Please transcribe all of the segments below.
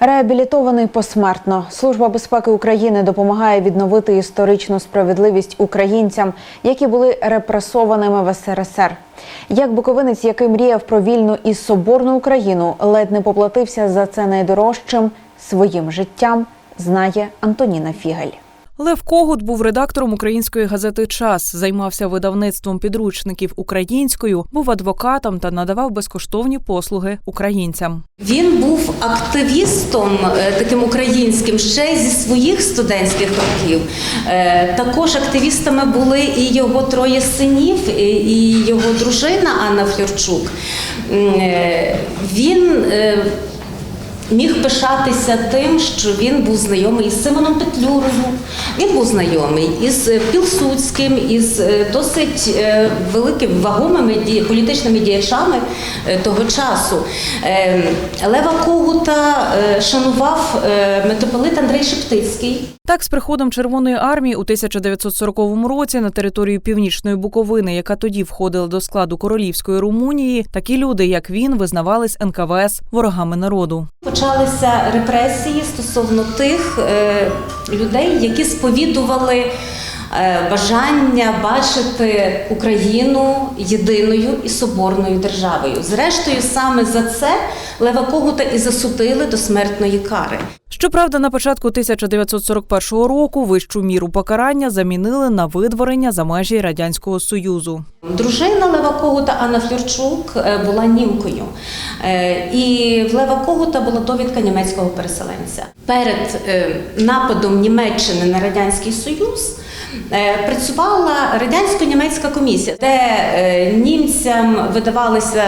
Реабілітований посмертно. Служба безпеки України допомагає відновити історичну справедливість українцям, які були репресованими в СРСР. Як буковинець, який мріяв про вільну і соборну Україну, ледь не поплатився за це найдорожчим своїм життям, знає Антоніна Фігель. Лев Когут був редактором української газети Час, займався видавництвом підручників українською, був адвокатом та надавав безкоштовні послуги українцям. Він був активістом е, таким українським ще зі своїх студентських років. Е, Також активістами були і його троє синів, і- його дружина Анна Флюрчук. Е, Він міг пишатися тим, що він був знайомий із Симоном Петлюрою, він був знайомий із е, Пілсудським, із е, досить е, великими вагомими політичними діячами того часу. Лева Когута шанував митрополит Андрей Шептицький. Так, з приходом Червоної армії у 1940 році на територію північної Буковини, яка тоді входила до складу королівської Румунії, такі люди, як він, визнавались НКВС ворогами народу. Почалися репресії стосовно тих е, людей, які сповідували е, бажання бачити Україну єдиною і соборною державою. Зрештою, саме за це Лева Когута і засудили до смертної кари. Щоправда, на початку 1941 року вищу міру покарання замінили на видворення за межі радянського союзу. Дружина Лева Когута Анна Флюрчук е, була німкою. Е, І в Лева Когута була довідка німецького переселенця. Перед е, нападом Німеччини на Радянський Союз працювала радянсько-німецька комісія, де німцям видавалися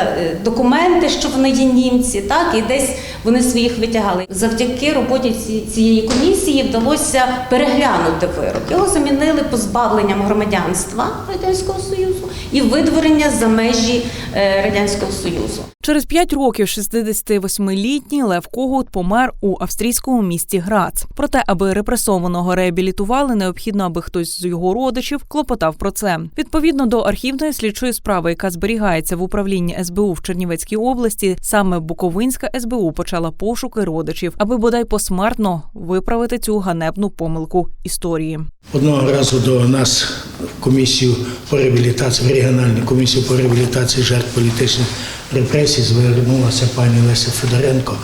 документи, що вони є німці, так і десь вони своїх витягали. Завдяки роботі ці- цієї комісії вдалося переглянути вирок. Його замінили позбавленням громадянства Радянського Союзу і видворення за межі е, Радянського Союзу. Через п'ять років 68-літній Лев Когут помер у австрійському місті Грац. Проте, аби репресованого реабілітували, необхідно, аби хтось з його родичів клопотав про це. Відповідно до архівної слідчої справи, яка зберігається в управлінні СБУ в Чернівецькій області, саме Буковинська СБУ почала пошуки родичів, аби бодай посмертно виправити цю ганебну помилку історії. Одного разу до нас в комісію по реабілітації, в регіональну комісію по реабілітації жертв політичних репресій звернулася пані Леся Федоренко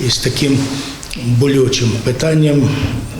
із таким болючим питанням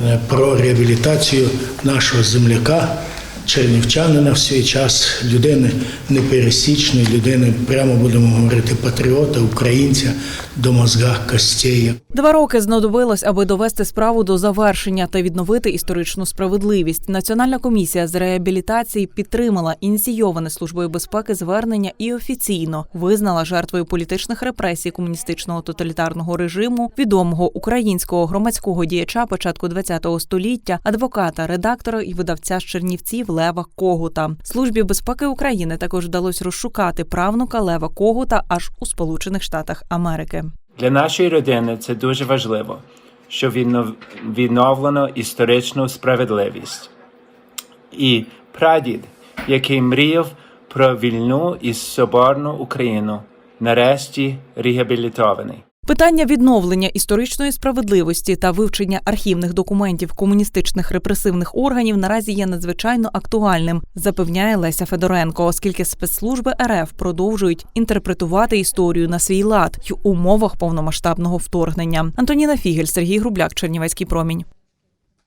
е, про реабілітацію нашого земляка, чернівчанина в свій час, людини непересічної, людини, прямо будемо говорити, патріота, українця до мозга костей. Два роки знадобилось, аби довести справу до завершення та відновити історичну справедливість. Національна комісія з реабілітації підтримала ініційоване службою безпеки звернення і офіційно визнала жертвою політичних репресій комуністичного тоталітарного режиму відомого українського громадського діяча початку ХХ століття, адвоката, редактора і видавця з Чернівців Лева Когута. Службі безпеки України також вдалося розшукати правнука Лева Когута аж у Сполучених Штатах Америки. Для нашої родини це дуже важливо, що віднов- відновлено історичну справедливість. І прадід, який мріяв про вільну і соборну Україну, нарешті реабілітований. Питання відновлення історичної справедливості та вивчення архівних документів комуністичних репресивних органів наразі є надзвичайно актуальним, запевняє Леся Федоренко, оскільки спецслужби РФ продовжують інтерпретувати історію на свій лад й умовах повномасштабного вторгнення. Антоніна Фігель, Сергій Грубляк, Чернівецький промінь.